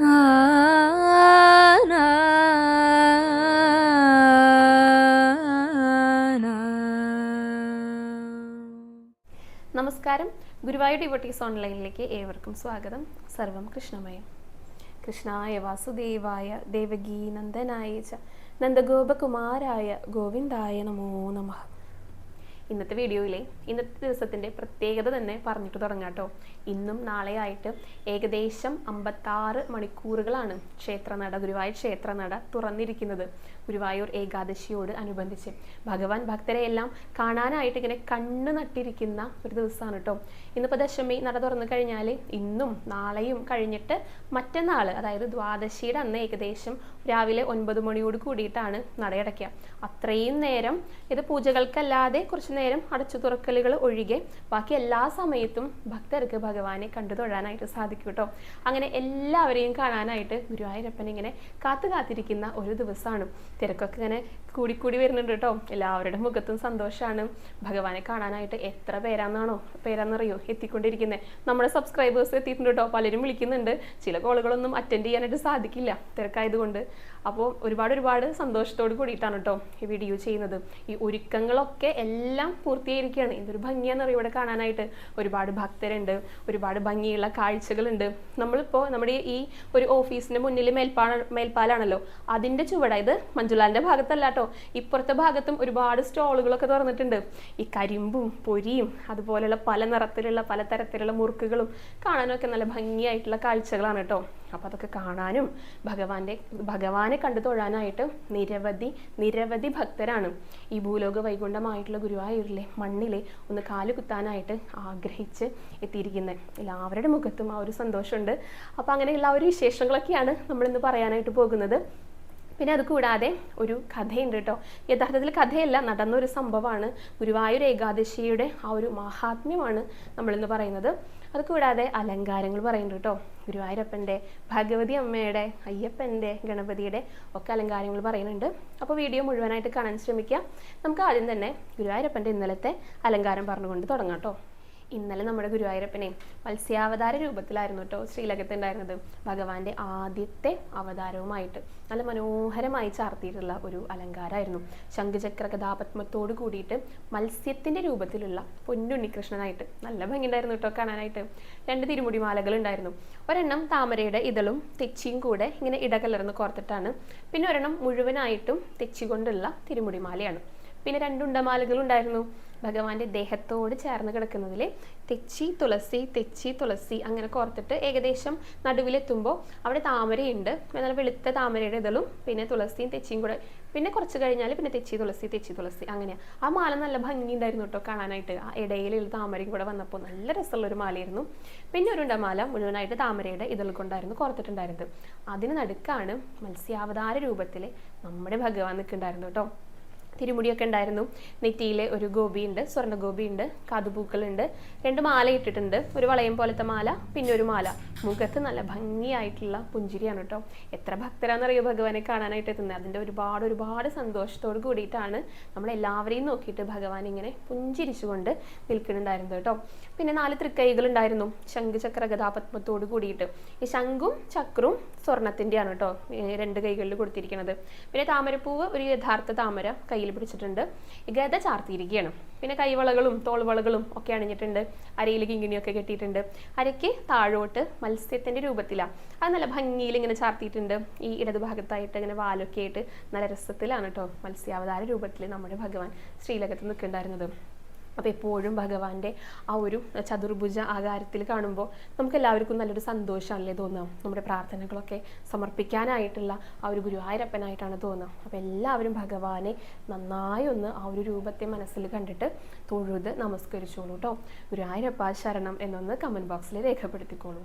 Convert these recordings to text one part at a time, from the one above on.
നമസ്കാരം. ഗുരുവായൂർ ഡിവോട്ടീസ് ഓൺലൈനിലേക്ക് ഏവർക്കും സ്വാഗതം. സർവം കൃഷ്ണമയം. കൃഷ്ണായ വാസുദേവായ ദേവകീ നന്ദനായ നന്ദഗോപകുമാരായ ഗോവിന്ദായ നമോ നമഃ. ഇന്നത്തെ വീഡിയോയിലെ ഇന്നത്തെ ദിവസത്തിന്റെ പ്രത്യേകത തന്നെ പറഞ്ഞിട്ട് തുടങ്ങാം കേട്ടോ. ഇന്നും നാളെയായിട്ട് ഏകദേശം അമ്പത്താറ് മണിക്കൂറുകളാണ് ക്ഷേത്രനട ഗുരുവായൂർ ക്ഷേത്രനട തുറന്നിരിക്കുന്നത്. ഗുരുവായൂർ ഏകാദശിയോട് അനുബന്ധിച്ച്. ഭഗവാൻ ഭക്തരെ എല്ലാം കാണാനായിട്ട് ഇങ്ങനെ കണ്ണു നട്ടിരിക്കുന്ന ഒരു ദിവസമാണ് കേട്ടോ. ഇന്നിപ്പോൾ ദശമി നട തുറന്നു കഴിഞ്ഞാൽ ഇന്നും നാളെയും കഴിഞ്ഞിട്ട് മറ്റന്നാൾ അതായത് ദ്വാദശിയുടെ അന്ന് ഏകദേശം രാവിലെ ഒൻപത് മണിയോട് കൂടിയിട്ടാണ് നടയടയ്ക്കുക അത്രയും നേരം ഇത് പൂജകൾക്കല്ലാതെ കുറച്ച് നേരം അടച്ചു തുറക്കലുകൾ ഒഴികെ ബാക്കി എല്ലാ സമയത്തും ഭക്തർക്ക് ഭഗവാനെ കണ്ടു തൊഴാനായിട്ട് സാധിക്കും കേട്ടോ. അങ്ങനെ എല്ലാവരെയും കാണാനായിട്ട് ഗുരുവായൂരപ്പൻ ഇങ്ങനെ കാത്തു കാത്തിരിക്കുന്ന ഒരു ദിവസമാണ്. തിരക്കൊക്കെ ഇങ്ങനെ കൂടിക്കൂടി വരുന്നുണ്ട് കേട്ടോ. എല്ലാവരുടെ മുഖത്തും സന്തോഷമാണ് ഭഗവാനെ കാണാനായിട്ട് എത്ര പേരാന്നാണോ പേരാന്നറിയോ? എത്തിക്കൊണ്ടിരിക്കുന്നത് നമ്മുടെ സബ്സ്ക്രൈബേഴ്സ് എത്തിയിട്ടുണ്ട് കേട്ടോ. പലരും വിളിക്കുന്നുണ്ട്. ചില കോളുകളൊന്നും അറ്റൻഡ് ചെയ്യാനായിട്ട് സാധിക്കില്ല. തിരക്കായതുകൊണ്ട്. അപ്പോൾ ഒരുപാട് ഒരുപാട് സന്തോഷത്തോട് കൂടിയിട്ടാണ് കേട്ടോ ഈ വീഡിയോ ചെയ്യുന്നത്. ഈ ഒരുക്കങ്ങളൊക്കെ എല്ലാം പൂർത്തീകരിക്കുകയാണ് എന്തൊരു ഭംഗിയാണെന്നറിയോ ഇവിടെ കാണാനായിട്ട്. ഒരുപാട് ഭക്തരുണ്ട്. ഒരുപാട് ഭംഗിയുള്ള കാഴ്ചകളുണ്ട്. നമ്മളിപ്പോൾ നമ്മുടെ ഈ ഒരു ഓഫീസിന്റെ മുന്നിൽ മേൽപ്പാല മേൽപ്പാലാണല്ലോ. അതിന്റെ ചുവടായത് മഞ്ജുലാലിന്റെ ഭാഗത്തല്ല കേട്ടോ ഇപ്പുറത്തെ ഭാഗത്തും ഒരുപാട് സ്റ്റോളുകളൊക്കെ തുറന്നിട്ടുണ്ട്. ഈ കരിമ്പും പൊരിയും അതുപോലെയുള്ള പല നിറത്തിലുള്ള പല തരത്തിലുള്ള മുറുക്കുകളും കാണാനൊക്കെ നല്ല ഭംഗിയായിട്ടുള്ള കാഴ്ചകളാണ് കേട്ടോ. അപ്പോൾ അതൊക്കെ കാണാനും ഭഗവാന്റെ ഭഗവാനെ കണ്ടു തൊഴാനായിട്ട് നിരവധി നിരവധി ഭക്തരാണ് ഈ ഭൂലോക വൈകുണ്ഠമായിട്ടുള്ള ഗുരുവായൂരിലെ മണ്ണിലെ ഒന്ന് കാൽ കുത്താനായിട്ട് ആഗ്രഹിച്ച് എത്തിയിരിക്കുന്നത് എല്ലാവരുടെ മുഖത്തും ആ ഒരു സന്തോഷമുണ്ട്. അപ്പോൾ അങ്ങനെയുള്ള ഒരു വിശേഷങ്ങളൊക്കെയാണ് നമ്മളിന്ന് പറയാനായിട്ട് പോകുന്നത്. പിന്നെ അത് കൂടാതെ ഒരു കഥയുണ്ട് കേട്ടോ. യഥാർത്ഥത്തിൽ കഥയല്ല നടന്നൊരു സംഭവമാണ്. ഗുരുവായൂർ ഏകാദശിയുടെ ആ ഒരു മഹാത്മ്യമാണ് നമ്മളിന്ന് പറയുന്നത്. അത് കൂടാതെ അലങ്കാരങ്ങൾ പറയുന്നുണ്ട് കേട്ടോ. ഗുരുവായൂരപ്പന്റെ ഭഗവതി അമ്മയുടെ അയ്യപ്പന്റെ ഗണപതിയുടെ ഒക്കെ അലങ്കാരങ്ങൾ പറയുന്നുണ്ട്. അപ്പോൾ വീഡിയോ മുഴുവനായിട്ട് കാണാൻ ശ്രമിക്കുക. നമുക്ക് ആദ്യം തന്നെ ഗുരുവായൂരപ്പന്റെ ഇന്നലത്തെ അലങ്കാരം പറഞ്ഞുകൊണ്ട് തുടങ്ങാം കേട്ടോ. ഇന്നലെ നമ്മുടെ ഗുരുവായൂരപ്പനെ മത്സ്യാവതാര രൂപത്തിലായിരുന്നു കേട്ടോ ശ്രീലകത്ത് ഉണ്ടായിരുന്നത് ഭഗവാന്റെ ആദ്യത്തെ അവതാരവുമായിട്ട് നല്ല മനോഹരമായി ചാർത്തിയിട്ടുള്ള ഒരു അലങ്കാരമായിരുന്നു. ശംഖുചക്ര കഥാപത്മത്തോട് കൂടിയിട്ട് മത്സ്യത്തിന്റെ രൂപത്തിലുള്ള പൊന്നുണ്ണികൃഷ്ണനായിട്ട് നല്ല ഭംഗിയുണ്ടായിരുന്നു കേട്ടോ കാണാനായിട്ട്. രണ്ട് തിരുമുടി മാലകൾ ഉണ്ടായിരുന്നു ഒരെണ്ണം താമരയുടെ ഇതളും തെച്ചിയും കൂടെ ഇങ്ങനെ ഇടകലർന്ന് കോർത്തിട്ടാണ്. പിന്നെ ഒരെണ്ണം മുഴുവനായിട്ടും തെച്ചി കൊണ്ടുള്ള തിരുമുടിമാലയാണ്. പിന്നെ രണ്ടുണ്ടമാലകൾ ഉണ്ടായിരുന്നു ഭഗവാന്റെ ദേഹത്തോട് ചേർന്ന് കിടക്കുന്നതിൽ തെച്ചി തുളസി തെച്ചി തുളസി അങ്ങനെ കോർത്തിട്ട് ഏകദേശം നടുവിലെത്തുമ്പോൾ അവിടെ താമരയുണ്ട്. എന്നാൽ വെളുത്ത താമരയുടെ ഇതളും പിന്നെ തുളസിയും തെച്ചിയും കൂടെ. പിന്നെ കുറച്ച് കഴിഞ്ഞാൽ പിന്നെ തെച്ചി തുളസി തെച്ചി തുളസി അങ്ങനെയാണ് ആ മാല നല്ല ഭംഗി ഉണ്ടായിരുന്നു കേട്ടോ കാണാനായിട്ട്. ആ ഇടയിലുള്ള താമരയും കൂടെ വന്നപ്പോൾ നല്ല രസമുള്ള ഒരു മാലയായിരുന്നു. പിന്നെ ഒരു മാല മുഴുവനായിട്ട് താമരയുടെ ഇതൾ കൊണ്ടായിരുന്നു കോർത്തിട്ടുണ്ടായിരുന്നത്. അതിന് നടുക്കാണ് മത്സ്യാവതാര രൂപത്തിൽ നമ്മുടെ ഭഗവാൻ നിൽക്കുന്നുണ്ടായിരുന്നു കേട്ടോ. തിരുമുടിയൊക്കെ ഉണ്ടായിരുന്നു. നെറ്റിയിൽ ഒരു ഗോപിയുണ്ട് സ്വർണ ഗോപിയുണ്ട് കാതുപൂക്കളുണ്ട്. രണ്ട് മാല ഇട്ടിട്ടുണ്ട്. ഒരു വളയം പോലത്തെ മാല പിന്നെ ഒരു മാല. മുഖത്ത് നല്ല ഭംഗിയായിട്ടുള്ള പുഞ്ചിരിയാണ് കേട്ടോ എത്ര ഭക്തരാണെന്നറിയോ ഭഗവാനെ കാണാനായിട്ട് എത്തുന്നത് അതിന്റെ ഒരുപാട് ഒരുപാട് സന്തോഷത്തോട് കൂടിയിട്ടാണ് നമ്മൾ എല്ലാവരെയും നോക്കിയിട്ട് ഭഗവാൻ ഇങ്ങനെ പുഞ്ചിരിച്ചുകൊണ്ട് നിൽക്കുന്നുണ്ടായിരുന്നത് കേട്ടോ പിന്നെ നാല് തൃക്കൈകൾ ഉണ്ടായിരുന്നു ശംഖ് ചക്ര ഗതാപത്മത്തോട് കൂടിയിട്ട്. ഈ ശംഖും ചക്രവും സ്വർണത്തിന്റെയാണ് കേട്ടോ രണ്ട് കൈകളിൽ കൊടുത്തിരിക്കുന്നത് പിന്നെ താമരപ്പൂവ് ഒരു യഥാർത്ഥ താമര കയ്യിൽ പിടിച്ചിട്ടുണ്ട്. ഗത ചാർത്തിയിരിക്കുകയാണ്. പിന്നെ കൈവളകളും തോൾവളകളും ഒക്കെ അണിഞ്ഞിട്ടുണ്ട്. അരയിൽ കിങ്ങിണിയൊക്കെ കെട്ടിയിട്ടുണ്ട്. അരയ്ക്ക് താഴോട്ട് മത്സ്യത്തിന്റെ രൂപത്തിലാണ് അത് നല്ല ഭംഗിയിൽ ഇങ്ങനെ ചാർത്തിയിട്ടുണ്ട്. ഈ ഇടതുഭാഗത്തായിട്ട് ഇങ്ങനെ വാലൊക്കെ ആയിട്ട് നല്ല രസത്തിലാണ് കേട്ടോ മത്സ്യാവതാര രൂപത്തിൽ നമ്മുടെ ഭഗവാൻ ശ്രീലകത്ത് നിൽക്കുന്നുണ്ടായിരുന്നത്. അപ്പോൾ എപ്പോഴും ഭഗവാന്റെ ആ ഒരു ചതുർഭുജ ആകാരത്തിൽ കാണുമ്പോൾ നമുക്ക് എല്ലാവർക്കും നല്ലൊരു സന്തോഷമല്ലേ തോന്നുക. നമ്മുടെ പ്രാർത്ഥനകളൊക്കെ സമർപ്പിക്കാനായിട്ടുള്ള ആ ഒരു ഗുരുവായൂരപ്പനായിട്ടാണ് തോന്നുക. അപ്പോൾ എല്ലാവരും ഭഗവാനെ നന്നായി ഒന്ന് ആ ഒരു രൂപത്തെ മനസ്സിൽ കണ്ടിട്ട് തൊഴുത് നമസ്കരിച്ചോളൂ കേട്ടോ ഗുരുവായൂരപ്പ ശരണം എന്നൊന്ന് കമന്റ് ബോക്സിൽ രേഖപ്പെടുത്തിക്കോളൂ.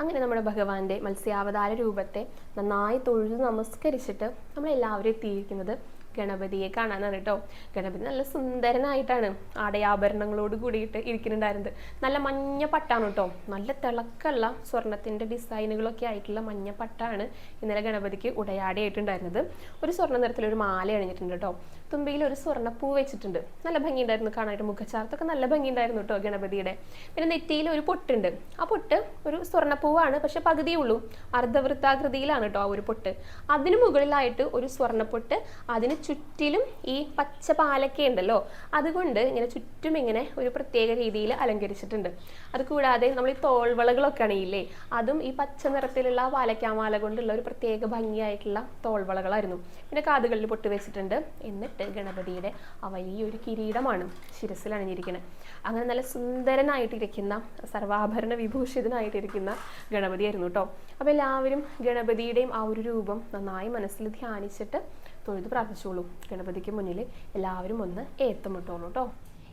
അങ്ങനെ നമ്മുടെ ഭഗവാന്റെ മത്സ്യാവതാര രൂപത്തെ നന്നായി തൊഴുത് നമസ്കരിച്ചിട്ട് നമ്മളെല്ലാവരും എത്തിയിരിക്കുന്നത് ഗണപതിയെ കാണാനാണ് കേട്ടോ. ഗണപതി നല്ല സുന്ദരനായിട്ടാണ് ആടയാഭരണങ്ങളോട് കൂടിയിട്ട് ഇരിക്കുന്നുണ്ടായിരുന്നത്. നല്ല മഞ്ഞ പട്ടാണ് കേട്ടോ. നല്ല തിളക്കമുള്ള സ്വർണത്തിന്റെ ഡിസൈനുകളൊക്കെ ആയിട്ടുള്ള മഞ്ഞ പട്ടാണ് ഇന്നലെ ഗണപതിക്ക് ഉടയാടിയായിട്ടുണ്ടായിരുന്നത്. ഒരു സ്വർണ നിറത്തിലൊരു മാല അണിഞ്ഞിട്ടുണ്ട് കേട്ടോ. തുമ്പിയിൽ ഒരു സ്വർണപ്പൂ വെച്ചിട്ടുണ്ട്. നല്ല ഭംഗിയുണ്ടായിരുന്നു കാണാനായിട്ട് മുഖച്ചാർത്തൊക്കെ നല്ല ഭംഗിയുണ്ടായിരുന്നു കേട്ടോ ഗണപതിയുടെ. പിന്നെ നെറ്റിയിൽ ഒരു പൊട്ടുണ്ട്. ആ പൊട്ട് ഒരു സ്വർണപ്പൂവാണ് പക്ഷെ പകുതിയേ ഉള്ളൂ. അർദ്ധവൃത്താകൃതിയിലാണ് കേട്ടോ ആ ഒരു പൊട്ട്. അതിന് മുകളിലായിട്ട് ഒരു സ്വർണപ്പൊട്ട് അതിന് ചുറ്റിലും ഈ പച്ച പാലക്ക ഉണ്ടല്ലോ അതുകൊണ്ട് ഇങ്ങനെ ചുറ്റും ഇങ്ങനെ ഒരു പ്രത്യേക രീതിയിൽ അലങ്കരിച്ചിട്ടുണ്ട്. അത് കൂടാതെ നമ്മൾ ഈ തോൾവളകളൊക്കെ ആണെങ്കിലേ അതും ഈ പച്ച നിറത്തിലുള്ള പാലക്കാമാല കൊണ്ടുള്ള ഒരു പ്രത്യേക ഭംഗിയായിട്ടുള്ള തോൾവളകളായിരുന്നു. പിന്നെ കാതുകളിൽ പൊട്ട് വെച്ചിട്ടുണ്ട്. എന്നിട്ട് ഗണപതിയുടെ ആ വലിയൊരു കിരീടമാണ് ശിരസിൽ അണിഞ്ഞിരിക്കുന്നത് അങ്ങനെ നല്ല സുന്ദരനായിട്ടിരിക്കുന്ന സർവാഭരണ വിഭൂഷിതനായിട്ടിരിക്കുന്ന ഗണപതിയായിരുന്നു കേട്ടോ അപ്പോൾ എല്ലാവരും ഗണപതിയുടെയും ആ ഒരു രൂപം നന്നായി മനസ്സിൽ ധ്യാനിച്ചിട്ട് തൊഴുത് പ്രാർത്ഥിച്ചോളൂ. ഗണപതിക്ക് മുന്നിൽ എല്ലാവരും ഒന്ന് ഏത്തമിട്ടോളൂ കേട്ടോ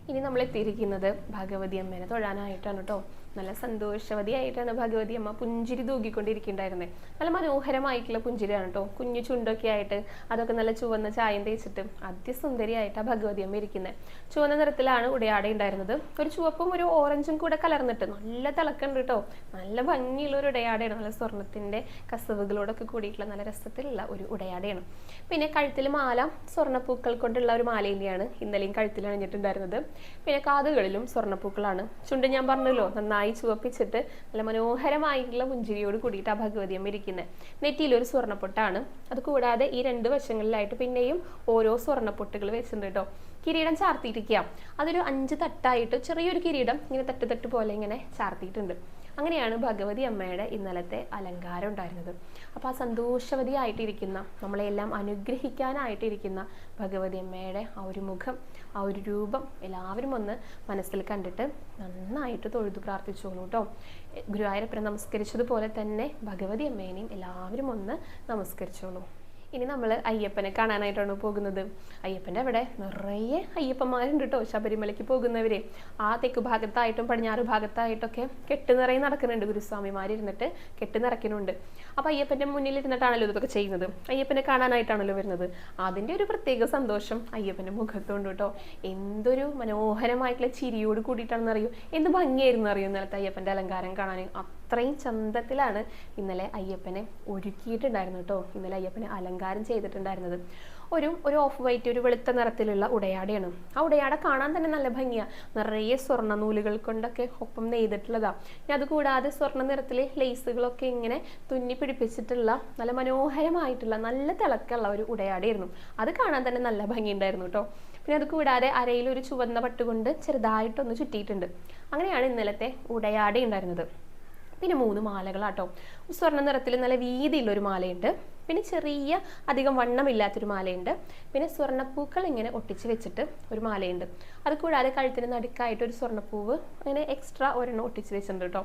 ഇനി നമ്മൾ എത്തിയിരിക്കുന്നത് ഭഗവതി അമ്മേനെ തൊഴാനായിട്ടാണ് കേട്ടോ നല്ല സന്തോഷവതിയായിട്ടാണ് ഭഗവതി അമ്മ പുഞ്ചിരി തൂക്കിക്കൊണ്ടിരിക്കുന്നുണ്ടായിരുന്നത് നല്ല മനോഹരമായിട്ടുള്ള പുഞ്ചിരിയാണ് കേട്ടോ കുഞ്ഞു ചുണ്ടൊക്കെ ആയിട്ട് അതൊക്കെ നല്ല ചുവന്ന ചായം തേച്ചിട്ട് അതിസുന്ദരിയായിട്ടാണ് ഭഗവതി അമ്മ ഇരിക്കുന്നത് ചുവന്ന നിറത്തിലാണ് ഉടയാട ഉണ്ടായിരുന്നത്. ഒരു ചുവപ്പും ഒരു ഓറഞ്ചും കൂടെ കലർന്നിട്ട് നല്ല തിളക്കുണ്ട് കേട്ടോ നല്ല ഭംഗിയുള്ള ഒരു ഉടയാടയാണ്. നല്ല സ്വർണത്തിന്റെ കസവുകളോടൊക്കെ കൂടിയിട്ടുള്ള നല്ല രസത്തിലുള്ള ഒരു ഉടയാടയാണ്. പിന്നെ കഴുത്തിൽ മാല സ്വർണപ്പൂക്കൾ കൊണ്ടുള്ള ഒരു മാല തന്നെയാണ് ഇന്നലെയും കഴുത്തിൽ അണിഞ്ഞിട്ടുണ്ടായിരുന്നത്. പിന്നെ കാതുകളിലും സ്വർണപ്പൂക്കളാണ് ചുണ്ട് ഞാൻ പറഞ്ഞല്ലോ നന്നായി ചുവപ്പിച്ചിട്ട് നല്ല മനോഹരമായിട്ടുള്ള പുഞ്ചിരിയോട് കൂടിയിട്ട് ആ ഭഗവതി അമ്മ ഇരിക്കുന്നത് നെറ്റിയിൽ ഒരു സ്വർണപ്പൊട്ടാണ്. അത് കൂടാതെ ഈ രണ്ട് വശങ്ങളിലായിട്ട് പിന്നെയും ഓരോ സ്വർണപ്പൊട്ടുകൾ വെച്ചിട്ടുണ്ട് കേട്ടോ. കിരീടം ചാർത്തിയിരിക്കുക. അതൊരു അഞ്ച് തട്ടായിട്ട് ചെറിയൊരു കിരീടം ഇങ്ങനെ തട്ട് തട്ട് പോലെ ഇങ്ങനെ ചാർത്തിയിട്ടുണ്ട്. അങ്ങനെയാണ് ഭഗവതി അമ്മയുടെ ഇന്നലത്തെ അലങ്കാരം ഉണ്ടായിരുന്നത്. അപ്പോൾ ആ സന്തോഷവതിയായിട്ടിരിക്കുന്ന നമ്മളെല്ലാം അനുഗ്രഹിക്കാനായിട്ടിരിക്കുന്ന ഭഗവതി അമ്മയുടെ ആ ഒരു മുഖം ആ ഒരു രൂപം എല്ലാവരും ഒന്ന് മനസ്സിൽ കണ്ടിട്ട് നന്നായിട്ട് തൊഴുതു പ്രാർത്ഥിച്ചോളൂ കേട്ടോ ഗുരുവായൂരപ്പനെ നമസ്കരിച്ചതുപോലെ തന്നെ ഭഗവതി അമ്മേനെയും എല്ലാവരും ഒന്ന് നമസ്കരിച്ചോളൂ. ഇനി നമ്മൾ അയ്യപ്പനെ കാണാനായിട്ടാണ് പോകുന്നത്. അയ്യപ്പന്റെ അവിടെ നിറയെ അയ്യപ്പന്മാരുണ്ട് കേട്ടോ ശബരിമലയ്ക്ക് പോകുന്നവര്. ആ തെക്ക് ഭാഗത്തായിട്ടും പടിഞ്ഞാറ് ഭാഗത്തായിട്ടൊക്കെ കെട്ട് നിറയെ നടക്കുന്നുണ്ട്. ഗുരുസ്വാമിമാരിരുന്നിട്ട് കെട്ട് നിറയ്ക്കുന്നുണ്ട്. അപ്പോൾ അയ്യപ്പന്റെ മുന്നിൽ ഇരുന്നിട്ടാണല്ലോ ഇതൊക്കെ ചെയ്യുന്നത്. അയ്യപ്പനെ കാണാനായിട്ടാണല്ലോ വരുന്നത്. അതിന്റെ ഒരു പ്രത്യേക സന്തോഷം അയ്യപ്പന്റെ മുഖത്തുണ്ട് കേട്ടോ എന്തൊരു മനോഹരമായിട്ടുള്ള ചിരിയോട് കൂടിയിട്ടാണെന്ന് അറിയൂ എന്ത് ഭംഗിയായിരുന്നു അറിയൂ നിലത്തെ അയ്യപ്പന്റെ അലങ്കാരം കാണാൻ? അത്രയും ചന്തത്തിലാണ് ഇന്നലെ അയ്യപ്പനെ ഒരുക്കിയിട്ടുണ്ടായിരുന്നു കേട്ടോ. ഇന്നലെ അയ്യപ്പനെ അലങ്കാരം ചെയ്തിട്ടുണ്ടായിരുന്നത്. ഒരു ഒരു ഓഫ് വൈറ്റ് ഒരു വെളുത്ത നിറത്തിലുള്ള ഉടയാടയാണ്. ആ ഉടയാട കാണാൻ തന്നെ നല്ല ഭംഗിയാ. നിറയെ സ്വർണ നൂലുകൾ കൊണ്ടൊക്കെ ഒപ്പം നെയ്തിട്ടുള്ളതാ. ഇനി അതുകൂടാതെ സ്വർണ നിറത്തിലെ ലേസുകളൊക്കെ ഇങ്ങനെ തുന്നി പിടിപ്പിച്ചിട്ടുള്ള നല്ല മനോഹരമായിട്ടുള്ള നല്ല തിളക്കമുള്ള ഒരു ഉടയാടയായിരുന്നു. അത് കാണാൻ തന്നെ നല്ല ഭംഗിയുണ്ടായിരുന്നു കേട്ടോ. പിന്നെ അത് കൂടാതെ അരയിൽ ഒരു ചുവന്ന പട്ടുകൊണ്ട് ചെറുതായിട്ടൊന്ന് ചുറ്റിയിട്ടുണ്ട്. അങ്ങനെയാണ് ഇന്നലത്തെ ഉടയാട ഉണ്ടായിരുന്നത് പിന്നെ മൂന്ന് മാലകളാട്ടോ. സ്വർണ നിറത്തിൽ നല്ല വീതിയുള്ള ഒരു മാലയുണ്ട്. പിന്നെ ചെറിയ അധികം വണ്ണമില്ലാത്തൊരു മാലയുണ്ട്. പിന്നെ സ്വർണപ്പൂക്കൾ ഇങ്ങനെ ഒട്ടിച്ച് വെച്ചിട്ട് ഒരു മാലയുണ്ട്. അത് കൂടാതെ കഴുത്തിന് നടുക്കായിട്ട് ഒരു സ്വർണപ്പൂവ് അങ്ങനെ എക്സ്ട്രാ ഒരെണ്ണം ഒട്ടിച്ച് വെച്ചിട്ടുണ്ട് കേട്ടോ.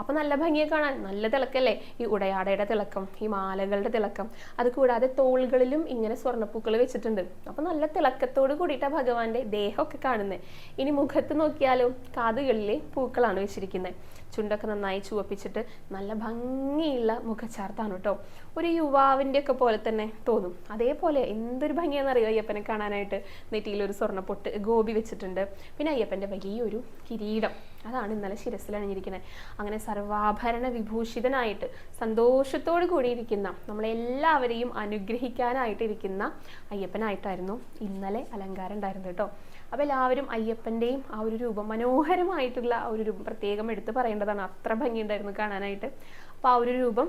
അപ്പോൾ നല്ല ഭംഗിയെ കാണാൻ. നല്ല തിളക്കല്ലേ? ഈ ഉടയാടയുടെ തിളക്കം ഈ മാലകളുടെ തിളക്കം. അത് കൂടാതെ തോളുകളിലും ഇങ്ങനെ സ്വർണപ്പൂക്കൾ വെച്ചിട്ടുണ്ട്. അപ്പോൾ നല്ല തിളക്കത്തോട് കൂടിയിട്ടാണ് ഭഗവാന്റെ ദേഹമൊക്കെ കാണുന്നത് ഇനി മുഖത്ത് നോക്കിയാലും കാതുകളിലെ പൂക്കളാണ് വെച്ചിരിക്കുന്നത് ചുണ്ടൊക്കെ നന്നായി ചുവപ്പിച്ചിട്ട് നല്ല ഭംഗിയുള്ള മുഖച്ചാർത്താണ് കേട്ടോ. ഒരു യുവാവിന്റെ ഒക്കെ പോലെ തന്നെ തോന്നും. അതേപോലെ എന്തൊരു ഭംഗിയാണെന്നറിയോ അയ്യപ്പനെ കാണാനായിട്ട്? നെറ്റിയിൽ ഒരു സ്വർണ പൊട്ട് ഗോപി വെച്ചിട്ടുണ്ട്. പിന്നെ അയ്യപ്പന്റെ വലിയൊരു കിരീടം. അതാണ് ഇന്നലെ ശിരസിൽ അണിഞ്ഞിരിക്കുന്നത് അങ്ങനെ സർവാഭരണ വിഭൂഷിതനായിട്ട് സന്തോഷത്തോടു കൂടിയിരിക്കുന്ന നമ്മളെല്ലാവരെയും അനുഗ്രഹിക്കാനായിട്ടിരിക്കുന്ന അയ്യപ്പനായിട്ടായിരുന്നു ഇന്നലെ അലങ്കാരം ഉണ്ടായിരുന്നത് കേട്ടോ. അപ്പോൾ എല്ലാവരും അയ്യപ്പന്റെയും ആ ഒരു രൂപം മനോഹരമായിട്ടുള്ള ആ ഒരു രൂപം പ്രത്യേകം എടുത്ത് പറയേണ്ടതാണ്. അത്ര ഭംഗിയുണ്ടായിരുന്നു കാണാനായിട്ട്. അപ്പോൾ ആ ഒരു രൂപം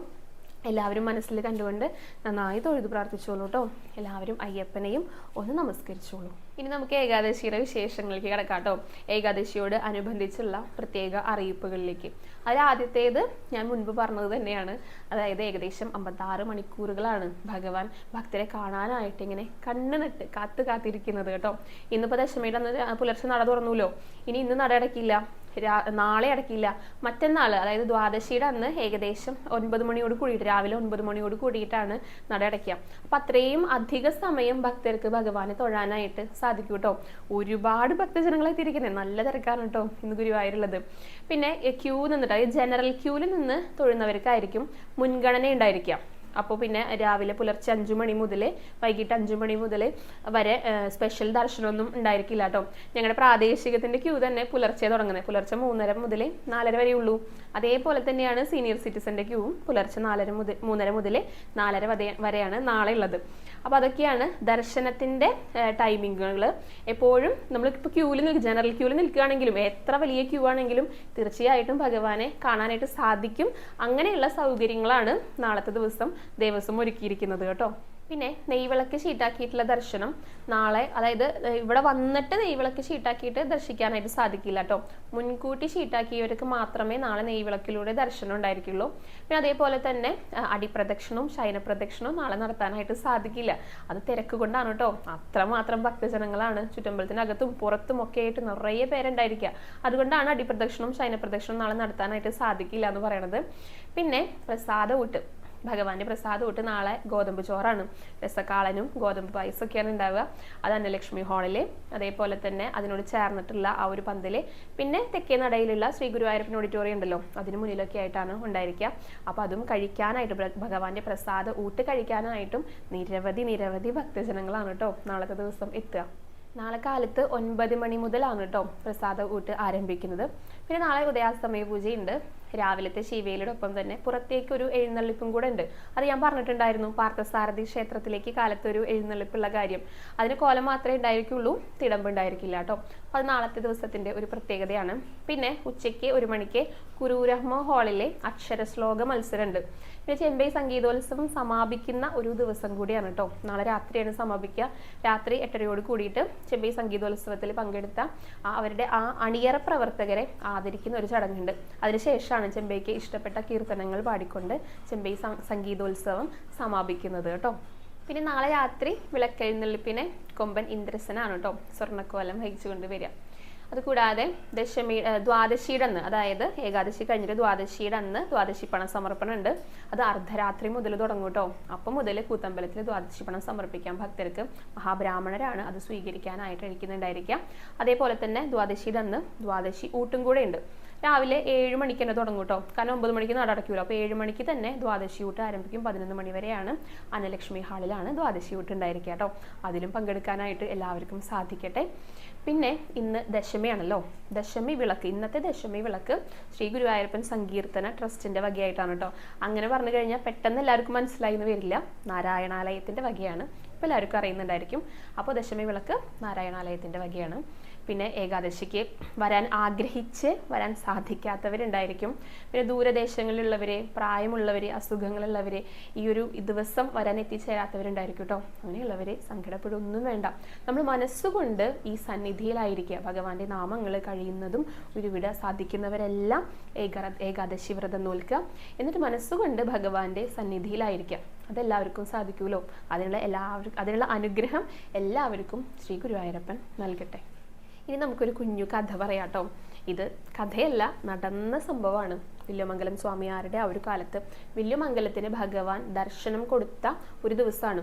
എല്ലാവരും മനസ്സിൽ കണ്ടുകൊണ്ട് നന്നായി തൊഴുതു പ്രാർത്ഥിച്ചോളൂ കേട്ടോ. എല്ലാവരും അയ്യപ്പനെയും ഒന്ന് നമസ്കരിച്ചോളൂ. ഇനി നമുക്ക് ഏകാദശിയുടെ വിശേഷങ്ങളിലേക്ക് കിടക്കാം കേട്ടോ. ഏകാദശിയോട് അനുബന്ധിച്ചുള്ള പ്രത്യേക അറിയിപ്പുകളിലേക്ക്. അതിൽ ആദ്യത്തേത് ഞാൻ മുൻപ് പറഞ്ഞത് തന്നെയാണ്. അതായത് ഏകദേശം അമ്പത്താറ് മണിക്കൂറുകളാണ് ഭഗവാൻ ഭക്തരെ കാണാനായിട്ട് ഇങ്ങനെ കണ്ണ് നട്ട് കാത്തു കാത്തിരിക്കുന്നത് കേട്ടോ. ഇന്നിപ്പോൾ ദശമിയുടെ അന്ന് പുലർച്ചെ നട തുറന്നുല്ലോ ഇനി ഇന്ന് നട അടക്കില്ല നാളെ അടക്കില്ല മറ്റന്നാൾ അതായത് ദ്വാദശിയുടെ അന്ന് ഏകദേശം ഒൻപത് മണിയോട് കൂടിയിട്ട് രാവിലെ ഒൻപത് മണിയോട് കൂടിയിട്ടാണ് നട അടയ്ക്കുക. അപ്പം അത്രയും അധിക സമയം ഭക്തർക്ക് ഭഗവാനെ തൊഴാനായിട്ട് സാധിക്കും കേട്ടോ ഒരുപാട് ഭക്തജനങ്ങളെ തിരിക്കുന്നത് നല്ല തിരക്കാണ് കേട്ടോ ഇന്ന് ഗുരുവായൂരുള്ളത്. പിന്നെ ക്യൂ നിന്നിട്ട് ജനറൽ ക്യൂവിൽ നിന്ന് തൊഴുന്നവർക്കായിരിക്കും മുൻഗണന ഉണ്ടായിരിക്കുക അപ്പോൾ പിന്നെ രാവിലെ പുലർച്ചെ അഞ്ചു മണി മുതൽ വൈകിട്ട് അഞ്ചു മണി മുതൽ വരെ സ്പെഷ്യൽ ദർശനമൊന്നും ഉണ്ടായിരിക്കില്ല കേട്ടോ. ഞങ്ങളുടെ പ്രാദേശികത്തിന്റെ ക്യൂ തന്നെ പുലർച്ചെ തുടങ്ങുന്നത് പുലർച്ചെ മൂന്നര മുതൽ നാലര വരെ ഉള്ളൂ. അതേപോലെ തന്നെയാണ് സീനിയർ സിറ്റിസന്റെ ക്യൂവും പുലർച്ചെ നാലര മുതൽ മൂന്നര മുതൽ നാലര വരെ വരെയാണ് നാളെ ഉള്ളത്. അപ്പോൾ അതൊക്കെയാണ് ദർശനത്തിന്റെ ടൈമിങ്ങുകൾ എപ്പോഴും നമ്മൾ ഇപ്പോൾ ക്യൂവിൽ നിൽക്കുക ജനറൽ ക്യൂവിൽ നിൽക്കുകയാണെങ്കിലും എത്ര വലിയ ക്യൂ ആണെങ്കിലും തീർച്ചയായിട്ടും ഭഗവാനെ കാണാനായിട്ട് സാധിക്കും. അങ്ങനെയുള്ള സൗകര്യങ്ങളാണ് നാളത്തെ ദിവസം ദേവസ്വം ഒരുക്കിയിരിക്കുന്നത് കേട്ടോ. പിന്നെ നെയ്വിളക്ക് ഷീട്ടാക്കിയിട്ടുള്ള ദർശനം. നാളെ അതായത് ഇവിടെ വന്നിട്ട് നെയ്വിളക്ക് ഷീട്ടാക്കിയിട്ട് ദർശിക്കാനായിട്ട് സാധിക്കില്ല കേട്ടോ. മുൻകൂട്ടി ഷീട്ടാക്കിയവർക്ക് മാത്രമേ നാളെ നെയ്വിളക്കിലൂടെ ദർശനം ഉണ്ടായിരിക്കുള്ളൂ. പിന്നെ അതേപോലെ തന്നെ അടിപ്രദക്ഷിണവും ശയനപ്രദക്ഷിണവും നാളെ നടത്താനായിട്ട് സാധിക്കില്ല. അത് തിരക്ക് കൊണ്ടാണ് കേട്ടോ. അത്രമാത്രം ഭക്തജനങ്ങളാണ് ചുറ്റമ്പലത്തിനകത്തും പുറത്തും ഒക്കെ ആയിട്ട് നിറയെ പേരുണ്ടായിരിക്കുക. അതുകൊണ്ടാണ് അടിപ്രദക്ഷിണവും ശയനപ്രദക്ഷിണവും നാളെ നടത്താനായിട്ട് സാധിക്കില്ല എന്ന് പറയണത്. പിന്നെ പ്രസാദ ഊട്ട്. ഭഗവാന്റെ പ്രസാദം തൊട്ട് നാളെ ഗോതമ്പ് ചോറാണ്. രസക്കാളനും ഗോതമ്പ് പായസമൊക്കെയാണ് ഉണ്ടാവുക. അത് അന്നലക്ഷ്മി ഹാളിൽ അതേപോലെ തന്നെ അതിനോട് ചേർന്നിട്ടുള്ള ആ ഒരു പന്തൽ. പിന്നെ തെക്കേ നടയിലുള്ള ശ്രീ ഗുരുവായൂരപ്പൻ ഓഡിറ്റോറിയം ഉണ്ടല്ലോ. അതിന് മുന്നിലൊക്കെ ആയിട്ടാണ് ഉണ്ടായിരിക്കുക. അപ്പോൾ അതും കഴിക്കാനായിട്ട് ഭഗവാന്റെ പ്രസാദം ഊട്ട് കഴിക്കാനായിട്ടും നിരവധി നിരവധി ഭക്തജനങ്ങളാണ് കേട്ടോ നാളത്തെ ദിവസം എത്തുക. നാളെ കാലത്ത് ഒൻപത് മണി മുതലാണ് കേട്ടോ പ്രസാദ ഊട്ട് ആരംഭിക്കുന്നത്. പിന്നെ നാളെ ഉദയാസ്തമയ പൂജയുണ്ട്. രാവിലത്തെ ശിവയിലയുടെ ഒപ്പം തന്നെ പുറത്തേക്ക് ഒരു എഴുന്നള്ളിപ്പും കൂടെ ഉണ്ട്. അത് ഞാൻ പറഞ്ഞിട്ടുണ്ടായിരുന്നു പാർത്ഥസാരഥി ക്ഷേത്രത്തിലേക്ക് കാലത്ത് ഒരു എഴുന്നള്ളിപ്പുള്ള കാര്യം. അതിന് കോലം മാത്രമേ ഉണ്ടായിരിക്കുള്ളൂ തിടമ്പ് ഉണ്ടായിരിക്കില്ല കേട്ടോ. അപ്പോൾ നാളത്തെ ദിവസത്തിന്റെ ഒരു പ്രത്യേകതയാണ്. പിന്നെ ഉച്ചയ്ക്ക് ഒരു മണിക്ക് കുരൂരഹ്മ ഹാളിലെ അക്ഷരശ്ലോക മത്സരമുണ്ട്. പിന്നെ ചെമ്പൈ സംഗീതോത്സവം സമാപിക്കുന്ന ഒരു ദിവസം കൂടിയാണ് കേട്ടോ നാളെ രാത്രിയാണ് സമാപിക്കുക. രാത്രി എട്ടരയോട് കൂടിയിട്ട് ചെമ്പൈ സംഗീതോത്സവത്തിൽ പങ്കെടുത്ത അവരുടെ ആ അണിയറ പ്രവർത്തകരെ ആദരിക്കുന്ന ഒരു ചടങ്ങുണ്ട്. അതിനുശേഷമാണ് ചെമ്പൈക്ക് ഇഷ്ടപ്പെട്ട കീർത്തനങ്ങൾ പാടിക്കൊണ്ട് ചെമ്പൈ സംഗീതോത്സവം സമാപിക്കുന്നത് കേട്ടോ പിന്നെ നാളെ രാത്രി വിളക്കെഴുന്നള്ളിപ്പിനെ കൊമ്പൻ ഇന്ദ്രസനാണ് കേട്ടോ. സ്വർണക്കോലം വഹിച്ചുകൊണ്ട് വരിക. അതുകൂടാതെ ദശമി ദ്വാദശിയുടെ അന്ന് അതായത് ഏകാദശി കഴിഞ്ഞിട്ട് ദ്വാദശിയുടെ അന്ന് ദ്വാദശി പണം സമർപ്പണം ഉണ്ട് അത് അർദ്ധരാത്രി മുതൽ തുടങ്ങും കേട്ടോ. അപ്പം മുതൽ കൂത്തമ്പലത്തിൽ ദ്വാദശി പണം സമർപ്പിക്കാൻ ഭക്തർക്ക് മഹാബ്രാഹ്മണരാണ് അത് സ്വീകരിക്കാനായിട്ട് ഇരിക്കുന്നുണ്ടായിരിക്കാം അതേപോലെ തന്നെ ദ്വാദശിയുടെ അന്ന് ദ്വാദശി ഊട്ടും കൂടെ ഉണ്ട് രാവിലെ ഏഴ് മണിക്ക് തന്നെ തുടങ്ങും കേട്ടോ കാരണം ഒമ്പത് മണിക്ക് നട അടയ്ക്കൂല. അപ്പോൾ ഏഴ് മണിക്ക് തന്നെ ദ്വാദശി ഊട്ട് ആരംഭിക്കും. പതിനൊന്ന് മണി വരെയാണ് അന്നലക്ഷ്മി ഹാളിലാണ് ദ്വാദശി ഊട്ട് ഉണ്ടായിരിക്കുക കേട്ടോ അതിലും പങ്കെടുക്കാനായിട്ട് എല്ലാവർക്കും സാധിക്കട്ടെ. പിന്നെ ഇന്ന് ദശമിയാണല്ലോ. ദശമി വിളക്ക്. ഇന്നത്തെ ദശമി വിളക്ക് ശ്രീ ഗുരുവായൂരപ്പൻ സങ്കീർത്തന ട്രസ്റ്റിന്റെ വകയായിട്ടാണ് കേട്ടോ അങ്ങനെ പറഞ്ഞു കഴിഞ്ഞാൽ പെട്ടെന്ന് എല്ലാവർക്കും മനസ്സിലായി എന്ന് വരില്ല. നാരായണാലയത്തിന്റെ വകയാണ്. ഇപ്പോൾ എല്ലാവർക്കും അറിയുന്നുണ്ടായിരിക്കും. അപ്പോൾ ദശമി വിളക്ക് നാരായണാലയത്തിന്റെ വകയാണ്. പിന്നെ ഏകാദശിക്ക് വരാൻ ആഗ്രഹിച്ച് വരാൻ സാധിക്കാത്തവരുണ്ടായിരിക്കും. പിന്നെ ദൂരദേശങ്ങളിലുള്ളവർ പ്രായമുള്ളവർ അസുഖങ്ങളുള്ളവർ ഈ ഒരു ദിവസം വരാൻ എത്തിച്ചേരാത്തവരുണ്ടായിരിക്കും കേട്ടോ അങ്ങനെയുള്ളവർ സങ്കടപ്പെടുകയൊന്നും വേണ്ട. നമ്മൾ മനസ്സുകൊണ്ട് ഈ സന്നിധിയിലായിരിക്കുക. ഭഗവാന്റെ നാമങ്ങൾ കഴിയുന്നതും ഉരുവിട സാധിക്കുന്നവരെല്ലാം ഏക ഏകാദശി വ്രതം നോൽക്കുക. എന്നിട്ട് മനസ്സുകൊണ്ട് ഭഗവാന്റെ സന്നിധിയിലായിരിക്കുക. അതെല്ലാവർക്കും സാധിക്കുമല്ലോ അതിനുള്ള എല്ലാവർക്കും അതിനുള്ള അനുഗ്രഹം എല്ലാവർക്കും ശ്രീ ഗുരുവായൂരപ്പൻ നൽകട്ടെ. ഇനി നമുക്കൊരു കുഞ്ഞു കഥ പറയാട്ടോ. ഇത് കഥയല്ല നടന്ന സംഭവമാണ്. വില്യമംഗലം സ്വാമിയാരുടെ ആ ഒരു കാലത്ത് വില്യമംഗലത്തിന് ഭഗവാൻ ദർശനം കൊടുത്ത ഒരു ദിവസമാണ്.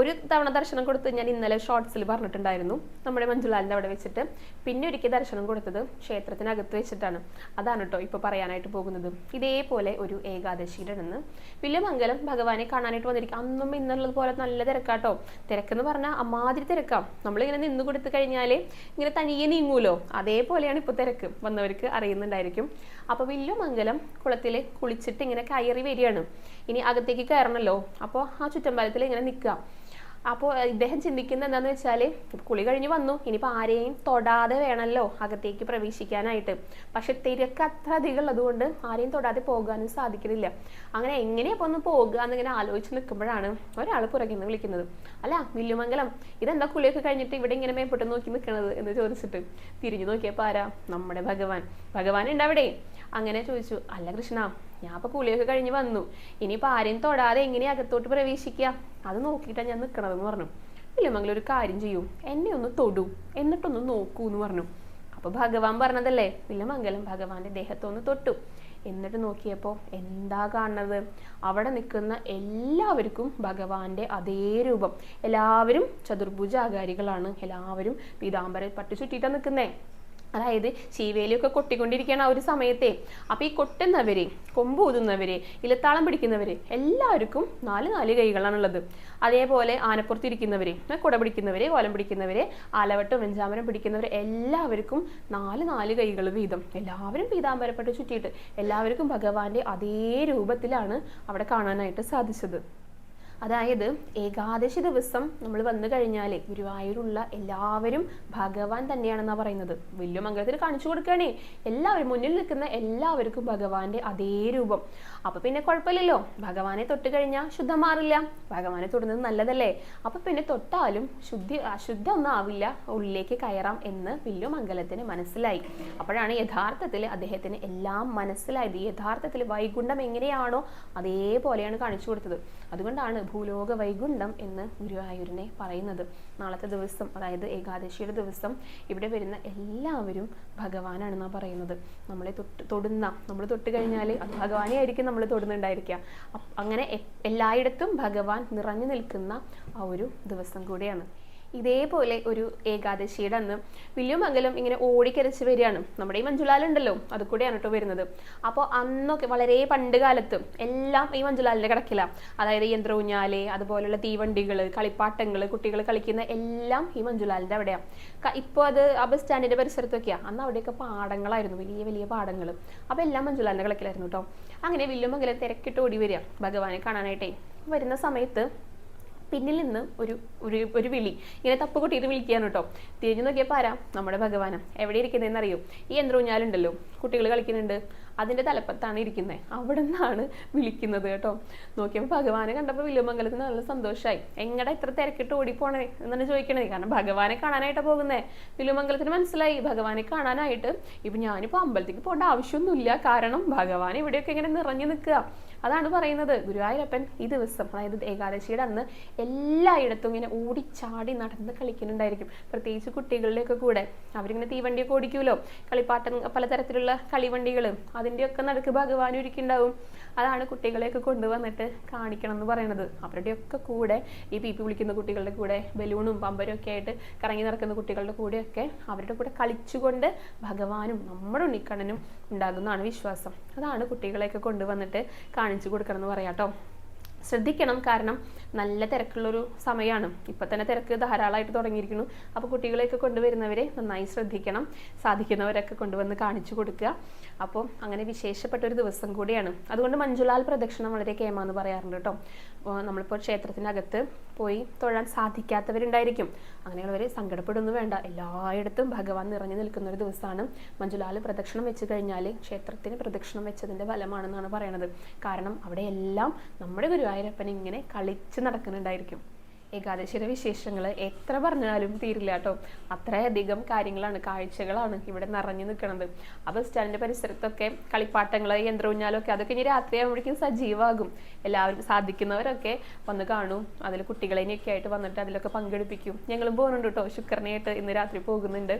ഒരു തവണ ദർശനം കൊടുത്ത് ഞാൻ ഇന്നലെ ഷോർട്സിൽ പറഞ്ഞിട്ടുണ്ടായിരുന്നു. നമ്മുടെ മഞ്ജുലാലിന്റെ അവിടെ വെച്ചിട്ട്. പിന്നെ ഒരിക്കൽ ദർശനം കൊടുത്തത് ക്ഷേത്രത്തിനകത്ത് വെച്ചിട്ടാണ്. അതാണ് കേട്ടോ ഇപ്പോൾ പറയാനായിട്ട് പോകുന്നത്. ഇതേപോലെ ഒരു ഏകാദശിയുടെ നിന്ന് വില്യമംഗലം ഭഗവാനെ കാണാനായിട്ട് വന്നിരിക്കും അന്നും ഇന്നുള്ളത് പോലെ നല്ല തിരക്കാട്ടോ. തിരക്കെന്ന് പറഞ്ഞാൽ അമ്മാതിരി തിരക്കാം. നമ്മളിങ്ങനെ നിന്ന് കൊടുത്തു കഴിഞ്ഞാൽ ഇങ്ങനെ തനിയെ നീങ്ങൂലോ? അതേപോലെയാണ് ഇപ്പോൾ തിരക്ക് വന്നവർക്ക് അറിയുന്നുണ്ടായിരിക്കും. അപ്പോൾ വില്ലുമംഗലം കുളത്തിൽ കുളിച്ചിട്ട് ഇങ്ങനെ കയറി വരികയാണ്. ഇനി അകത്തേക്ക് കയറണമല്ലോ അപ്പോൾ ആ ചുറ്റമ്പലത്തിൽ ഇങ്ങനെ നിൽക്കുക അപ്പോൾ ഇദ്ദേഹം ചിന്തിക്കുന്നത് എന്താണെന്ന് വെച്ചാൽ കുളി കഴിഞ്ഞ് വന്നു. ഇനിയിപ്പോൾ ആരെയും തൊടാതെ വേണമല്ലോ അകത്തേക്ക് പ്രവേശിക്കാനായിട്ട്. പക്ഷെ തിരക്ക് അത്ര അധികം ഉള്ളതുകൊണ്ട് ആരെയും തൊടാതെ പോകാനും സാധിക്കുന്നില്ല. അങ്ങനെ എങ്ങനെയപ്പോൾ ഒന്ന് പോകുക എന്നിങ്ങനെ ആലോചിച്ച് നിൽക്കുമ്പോഴാണ് ഒരാൾ പുറകിൽ നിന്ന് വിളിക്കുന്നത്. അല്ല വില്ലുമംഗലം ഇതെന്താ കുളിയൊക്കെ കഴിഞ്ഞിട്ട് ഇവിടെ ഇങ്ങനെ മേപ്പെട്ട് നോക്കി നിൽക്കണത് എന്ന് ചോദിച്ചിട്ട് തിരിഞ്ഞു നോക്കിയപ്പോൾ ആരാ? നമ്മുടെ ഭഗവാൻ. ഭഗവാൻ ഉണ്ട് അവിടെ അങ്ങനെ ചോദിച്ചു അല്ല കൃഷ്ണ ഞാൻ ഇപ്പൊ കുളിയൊക്കെ കഴിഞ്ഞ് വന്നു. ഇനിയിപ്പോൾ ആരെയും തൊടാതെ എങ്ങനെ അകത്തോട്ട് പ്രവേശിക്കുക? അത് നോക്കിയിട്ടാണ് ഞാൻ നിൽക്കണതെന്ന് പറഞ്ഞു. വില്ലുമംഗലം ഒരു കാര്യം ചെയ്യൂ എന്നെ ഒന്ന് തൊടൂ എന്നിട്ടൊന്ന് നോക്കൂ എന്ന് പറഞ്ഞു. അപ്പൊ ഭഗവാൻ പറഞ്ഞതല്ലേ വില്ലമംഗലം ഭഗവാന്റെ ദേഹത്തൊന്ന് തൊട്ടു. എന്നിട്ട് നോക്കിയപ്പോൾ എന്താ കാണുന്നത്? അവിടെ നിൽക്കുന്ന എല്ലാവർക്കും ഭഗവാന്റെ അതേ രൂപം. എല്ലാവരും ചതുർഭുജ ആകാരികളാണ് എല്ലാവരും പീതാംബര പട്ടു ചുറ്റിയിട്ടാണ് നിൽക്കുന്നേ. അതായത് ശീവേലിയൊക്കെ കൊട്ടിക്കൊണ്ടിരിക്കുകയാണ് ആ ഒരു സമയത്തെ. അപ്പോൾ ഈ കൊട്ടുന്നവര് കൊമ്പ് ഊതുന്നവര് ഇലത്താളം പിടിക്കുന്നവര് എല്ലാവർക്കും നാല് നാല് കൈകളാണുള്ളത്. അതേപോലെ ആനപ്പുറത്തിരിക്കുന്നവര് കുട പിടിക്കുന്നവര് കോലം പിടിക്കുന്നവര് ആലവട്ടം വെഞ്ചാമരം പിടിക്കുന്നവർ എല്ലാവർക്കും നാല് നാല് കൈകൾ വീതം. എല്ലാവരും പീതാംബരപ്പെട്ട് ചുറ്റിയിട്ട് എല്ലാവർക്കും ഭഗവാന്റെ അതേ രൂപത്തിലാണ് അവിടെ കാണാനായിട്ട് സാധിച്ചത്. അതായത് ഏകാദശി ദിവസം നമ്മൾ വന്നു കഴിഞ്ഞാൽ ഗുരുവായൂരുള്ള എല്ലാവരും ഭഗവാൻ തന്നെയാണെന്നാണ് പറയുന്നത്. വലിയ മംഗളത്തിൽ കാണിച്ചു കൊടുക്കുകയാണേ. എല്ലാവരും മുന്നിൽ നിൽക്കുന്ന എല്ലാവർക്കും ഭഗവാന്റെ അതേ രൂപം. അപ്പൊ പിന്നെ കുഴപ്പമില്ലല്ലോ. ഭഗവാനെ തൊട്ട് കഴിഞ്ഞാൽ ശുദ്ധം മാറില്ല. ഭഗവാനെ തൊടുന്നത് നല്ലതല്ലേ? അപ്പൊ പിന്നെ തൊട്ടാലും ശുദ്ധി അശുദ്ധം ഒന്നും ആവില്ല ഉള്ളിലേക്ക് കയറാം എന്ന് വലിയ മംഗലത്തിന് മനസ്സിലായി. അപ്പോഴാണ് യഥാർത്ഥത്തിൽ അദ്ദേഹത്തിന് എല്ലാം മനസ്സിലായത്. യഥാർത്ഥത്തിൽ വൈകുണ്ഠം എങ്ങനെയാണോ അതേപോലെയാണ് കാണിച്ചു കൊടുത്തത്. അതുകൊണ്ടാണ് ഭൂലോക വൈകുണ്ഠം എന്ന് ഗുരുവായൂരിനെ പറയുന്നത്. നാളത്തെ ദിവസം അതായത് ഏകാദശിയുടെ ദിവസം ഇവിടെ വരുന്ന എല്ലാവരും ഭഗവാനാണ് ഭഗവാനാണെന്നാണ് പറയുന്നത്. നമ്മളെ തൊട്ട് തൊടുന്ന നമ്മൾ തൊട്ട് കഴിഞ്ഞാൽ അത് ഭഗവാനെ ആയിരിക്കും നമ്മൾ തൊടുന്നുണ്ടായിരിക്കുക. അങ്ങനെ എല്ലായിടത്തും ഭഗവാൻ നിറഞ്ഞു നിൽക്കുന്ന ആ ഒരു ദിവസം കൂടിയാണ്. ഇതേപോലെ ഒരു ഏകാദശിയുടെ അന്ന് വില്ലുമംഗലം ഇങ്ങനെ ഓടിക്കരച്ച് വരികയാണ്. നമ്മുടെ ഈ മഞ്ജുലാലുണ്ടല്ലോ അത് കൂടെയാണ് കേട്ടോ വരുന്നത്. അപ്പോൾ അന്നൊക്കെ വളരെ പണ്ട് കാലത്ത് എല്ലാം ഈ മഞ്ജുലാലിന്റെ കിടക്കിലാണ് അതായത് യന്ത്രഊഞ്ഞാൽ അതുപോലെയുള്ള തീവണ്ടികൾ കളിപ്പാട്ടങ്ങൾ കുട്ടികൾ കളിക്കുന്ന എല്ലാം ഈ മഞ്ജുലാലിന്റെ അവിടെയാണ് ഇപ്പോൾ അത് ആ ബസ് സ്റ്റാൻഡിന്റെ പരിസരത്തൊക്കെയാണ് അന്ന് അവിടെയൊക്കെ പാടങ്ങളായിരുന്നു വലിയ വലിയ പാടങ്ങൾ അപ്പോൾ എല്ലാം മഞ്ജുലാലിന്റെ കിടക്കിലായിരുന്നു കേട്ടോ അങ്ങനെ വില്ലുമംഗലം തിരക്കിട്ട് ഓടി വരിക ഭഗവാനെ കാണാനായിട്ടേ. വരുന്ന സമയത്ത് പിന്നിൽ നിന്ന് ഒരു ഒരു ഒരു വിളി. ഇങ്ങനെ തപ്പ് കൊട്ടിയിട്ട് വിളിക്കുകയാണ് കേട്ടോ. തിരിഞ്ഞു നോക്കിയപ്പോൾ ആരാ? നമ്മുടെ ഭഗവാനം. എവിടെ ഇരിക്കുന്നതെന്ന് അറിയൂ ഈ യന്ത്രൂഞ്ഞാലുണ്ടല്ലോ. കുട്ടികൾ കളിക്കുന്നുണ്ട്. അതിന്റെ തലപ്പത്താണ് ഇരിക്കുന്നത് അവിടെ നിന്നാണ് വിളിക്കുന്നത് കേട്ടോ. നോക്കിയപ്പോൾ ഭഗവാനെ കണ്ടപ്പോൾ വില്ലുമംഗലത്തിന് നല്ല സന്തോഷമായി എങ്ങടെ ഇത്ര തിരക്കിട്ട് ഓടിപ്പോണേ എന്നാണ് ചോദിക്കണേ. കാരണം ഭഗവാനെ കാണാനായിട്ടാണ് പോകുന്നത് വില്ലുമംഗലത്തിന് മനസ്സിലായി. ഭഗവാനെ കാണാനായിട്ട് ഇപ്പം ഞാനിപ്പോൾ അമ്പലത്തേക്ക് പോകേണ്ട ആവശ്യമൊന്നുമില്ല. കാരണം ഭഗവാൻ ഇവിടെയൊക്കെ ഇങ്ങനെ നിറഞ്ഞു നിൽക്കുക. അതാണ് പറയുന്നത്. ഗുരുവായൂരപ്പൻ ഈ ദിവസം അതായത് ഏകാദശിയുടെ അന്ന് എല്ലായിടത്തും ഇങ്ങനെ ഓടിച്ചാടി നടന്ന് കളിക്കുന്നുണ്ടായിരിക്കും. പ്രത്യേകിച്ച് കുട്ടികളുടെയൊക്കെ കൂടെ. അവരിങ്ങനെ തീവണ്ടിയൊക്കെ ഓടിക്കുമല്ലോ കളിപ്പാട്ടം പലതരത്തിലുള്ള കളിവണ്ടികൾ അതിന്റെയൊക്കെ നടുക്ക് ഭഗവാൻ ഇരിക്കുന്നുണ്ടാവും അതാണ് കുട്ടികളെയൊക്കെ കൊണ്ടുവന്നിട്ട് കാണിക്കണം എന്ന് പറയുന്നത്. അവരുടെയൊക്കെ കൂടെ ഈ പി പി വിളിക്കുന്ന കുട്ടികളുടെ കൂടെ ബലൂണും പമ്പരും ഒക്കെ ആയിട്ട് കറങ്ങി നടക്കുന്ന കുട്ടികളുടെ കൂടെയൊക്കെ അവരുടെ കൂടെ കളിച്ചുകൊണ്ട് ഭഗവാനും നമ്മുടെ ഉണ്ണിക്കണ്ണനും ഉണ്ടാകുന്നതാണ് വിശ്വാസം. അതാണ് കുട്ടികളെയൊക്കെ കൊണ്ടുവന്നിട്ട് കാണിച്ചു കൊടുക്കണം എന്ന് പറയാം കേട്ടോ. ശ്രദ്ധിക്കണം കാരണം നല്ല തിരക്കുള്ളൊരു സമയമാണ് ഇപ്പം തന്നെ തിരക്ക് ധാരാളമായിട്ട് തുടങ്ങിയിരിക്കുന്നു. അപ്പോൾ കുട്ടികളെയൊക്കെ കൊണ്ടുവരുന്നവരെ നന്നായി ശ്രദ്ധിക്കണം. സാധിക്കുന്നവരൊക്കെ കൊണ്ടുവന്ന് കാണിച്ചു കൊടുക്കുക. അപ്പോൾ അങ്ങനെ വിശേഷപ്പെട്ട ഒരു ദിവസം കൂടിയാണ്. അതുകൊണ്ട് മഞ്ജുലാൽ പ്രദക്ഷിണം വളരെ കേമാന്ന് പറയാറുണ്ട് കേട്ടോ. നമ്മളിപ്പോൾ ക്ഷേത്രത്തിനകത്ത് പോയി തൊഴാൻ സാധിക്കാത്തവരുണ്ടായിരിക്കും. അങ്ങനെയുള്ളവർ സങ്കടപ്പെടുന്നു വേണ്ട. എല്ലായിടത്തും ഭഗവാൻ നിറഞ്ഞു നിൽക്കുന്ന ഒരു ദിവസമാണ്. മഞ്ജുലാൽ പ്രദക്ഷിണം വെച്ച് കഴിഞ്ഞാൽ ക്ഷേത്രത്തിന് പ്രദക്ഷിണം വെച്ചതിന്റെ ഫലമാണെന്നാണ് പറയണത്. കാരണം അവിടെയെല്ലാം നമ്മുടെ ഗുരുവായൂരപ്പൻ ഇങ്ങനെ കളിച്ച് നടക്കുന്നുണ്ടായിരിക്കും. ഏകാദശിയുടെ വിശേഷങ്ങൾ എത്ര പറഞ്ഞാലും തീരില്ല കേട്ടോ. അത്രയധികം കാര്യങ്ങളാണ് കാഴ്ചകളാണ് ഇവിടെ നിറഞ്ഞു നിൽക്കുന്നത്. ആ ബസ് സ്റ്റാൻഡിന്റെ പരിസരത്തൊക്കെ കളിപ്പാട്ടങ്ങൾ യന്ത്രഊഞ്ഞാലൊക്കെ അതൊക്കെ ഇനി രാത്രിയാകുമ്പോഴേക്കും സജീവമാകും. എല്ലാവരും സാധിക്കുന്നവരൊക്കെ വന്ന് കാണും. അതിൽ കുട്ടികളെയൊക്കെ ആയിട്ട് വന്നിട്ട് അതിലൊക്കെ പങ്കെടുപ്പിക്കും. ഞങ്ങളും പോകുന്നുണ്ട് കേട്ടോ. ശുക്രനായിട്ട് ഇന്ന് രാത്രി പോകുന്നുണ്ട്.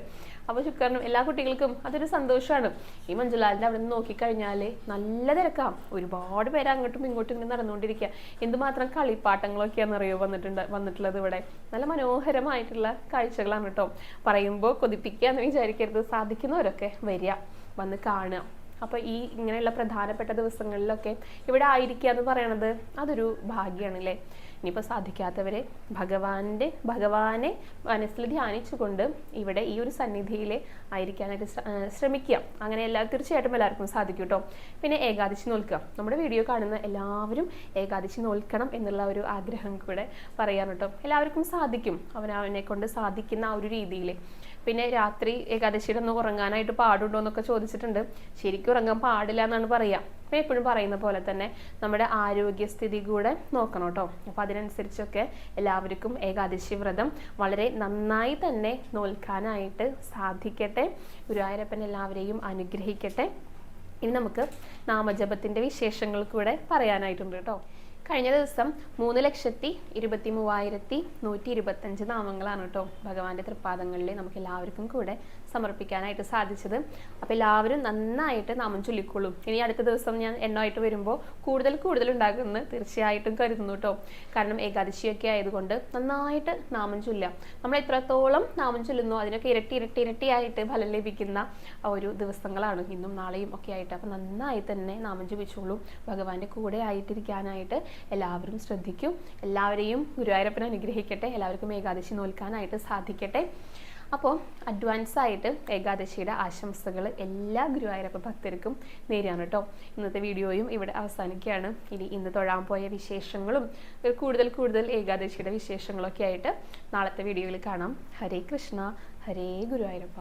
അപ്പോൾ ശുക്രനും എല്ലാ കുട്ടികൾക്കും അതൊരു സന്തോഷമാണ് ഈ മഞ്ജുലാലിന്റെ അവിടെ നിന്ന് നോക്കിക്കഴിഞ്ഞാൽ നല്ല തിരക്കാം. ഒരുപാട് പേര് അങ്ങോട്ടും ഇങ്ങോട്ടും ഇങ്ങനെ നടന്നുകൊണ്ടിരിക്കുക എന്തുമാത്രം കളിപ്പാട്ടങ്ങളൊക്കെയാണെന്നറിയോ വന്നിട്ടുണ്ട്. വന്നിട്ടുള്ളത് ഇവിടെ. നല്ല മനോഹരമായിട്ടുള്ള കാഴ്ചകളാണ് കേട്ടോ. പറയുമ്പോൾ കൊതിപ്പിക്കുക എന്ന് വിചാരിക്കരുത്. സാധിക്കുന്നവരൊക്കെ വരിക വന്ന് കാണുക. അപ്പോൾ ഈ ഇങ്ങനെയുള്ള പ്രധാനപ്പെട്ട ദിവസങ്ങളിലൊക്കെ ഇവിടെ ആയിരിക്കുക എന്ന് പറയണത് അതൊരു ഭാഗ്യമാണ് അല്ലേ ഇനിയിപ്പോൾ സാധിക്കാത്തവരെ ഭഗവാന്റെ ഭഗവാനെ മനസ്സിൽ ധ്യാനിച്ചുകൊണ്ട് ഇവിടെ ഈ ഒരു സന്നിധിയിൽ ആയിരിക്കാനായിട്ട് ശ്ര- ശ്രമിക്കുക. അങ്ങനെ എല്ലാ തീർച്ചയായിട്ടും എല്ലാവർക്കും സാധിക്കും കേട്ടോ പിന്നെ ഏകാദശി നോൽക്കുക. നമ്മുടെ വീഡിയോ കാണുന്ന എല്ലാവരും ഏകാദശി നോൽക്കണം എന്നുള്ള ഒരു ആഗ്രഹം കൂടെ പറയാൻ കേട്ടോ എല്ലാവർക്കും സാധിക്കും. അവനവനെ കൊണ്ട് സാധിക്കുന്ന ആ ഒരു രീതിയിൽ പിന്നെ രാത്രി ഏകാദശിയിൽ ഒന്ന് ഉറങ്ങാനായിട്ട് പാടുണ്ടോ എന്നൊക്കെ ചോദിച്ചിട്ടുണ്ട്. ശരിക്കും ഉറങ്ങാൻ പാടില്ല എന്നാണ് പറയുക അപ്പം എപ്പോഴും പറയുന്ന പോലെ തന്നെ നമ്മുടെ ആരോഗ്യസ്ഥിതി കൂടെ നോക്കണം കേട്ടോ. അപ്പോൾ അതിനനുസരിച്ചൊക്കെ എല്ലാവർക്കും ഏകാദശി വ്രതം വളരെ നന്നായി തന്നെ നോൽക്കാനായിട്ട് സാധിക്കട്ടെ. ഗുരുവായൂരപ്പൻ എല്ലാവരെയും അനുഗ്രഹിക്കട്ടെ. ഇനി നമുക്ക് നാമജപത്തിന്റെ വിശേഷങ്ങൾ കൂടെ പറയാനായിട്ടുണ്ട് കേട്ടോ. കഴിഞ്ഞ ദിവസം മൂന്ന് ലക്ഷത്തി ഇരുപത്തി മൂവായിരത്തി നൂറ്റി ഇരുപത്തഞ്ച് നാമങ്ങളാണ് കേട്ടോ ഭഗവാന്റെ തൃപ്പാദങ്ങളിൽ നമുക്ക് എല്ലാവർക്കും കൂടെ സമർപ്പിക്കാനായിട്ട് സാധിച്ചത്. അപ്പോൾ എല്ലാവരും നന്നായിട്ട് നാമം ചൊല്ലിക്കോളും ഇനി അടുത്ത ദിവസം ഞാൻ എണ്ണമായിട്ട് വരുമ്പോൾ കൂടുതൽ കൂടുതൽ ഉണ്ടാകുമെന്ന് തീർച്ചയായിട്ടും കരുതുന്നു കേട്ടോ കാരണം ഏകാദശിയൊക്കെ ആയതുകൊണ്ട് നന്നായിട്ട് നാമം ചൊല്ലാം നമ്മൾ എത്രത്തോളം നാമം ചൊല്ലുന്നു അതിനൊക്കെ ഇരട്ടി ഇരട്ടി ഇരട്ടിയായിട്ട് ഫലം ലഭിക്കുന്ന ഒരു ദിവസങ്ങളാണ് ഇന്നും നാളെയും ഒക്കെ ആയിട്ട്. അപ്പം നന്നായി തന്നെ നാമം ജപിച്ചോളൂ. ഭഗവാന്റെ കൂടെ ആയിട്ടിരിക്കാനായിട്ട് എല്ലാവരും ശ്രദ്ധിക്കും. എല്ലാവരെയും ഗുരുവായൂരപ്പൻ അനുഗ്രഹിക്കട്ടെ. എല്ലാവർക്കും ഏകാദശി നോൽക്കാനായിട്ട് സാധിക്കട്ടെ. അപ്പോൾ അഡ്വാൻസ് ആയിട്ട് ഏകാദശിയുടെ ആശംസകൾ എല്ലാ ഗുരുവായൂരപ്പ ഭക്തർക്കും നേരാണ് കേട്ടോ. ഇന്നത്തെ വീഡിയോയും ഇവിടെ അവസാനിക്കുകയാണ്. ഇനി ഇന്ന് തൊഴാൻ പോയ വിശേഷങ്ങളും കൂടുതൽ കൂടുതൽ ഏകാദശിയുടെ വിശേഷങ്ങളൊക്കെ ആയിട്ട് നാളത്തെ വീഡിയോയിൽ കാണാം. ഹരേ കൃഷ്ണ ഹരേ ഗുരുവായൂരപ്പ.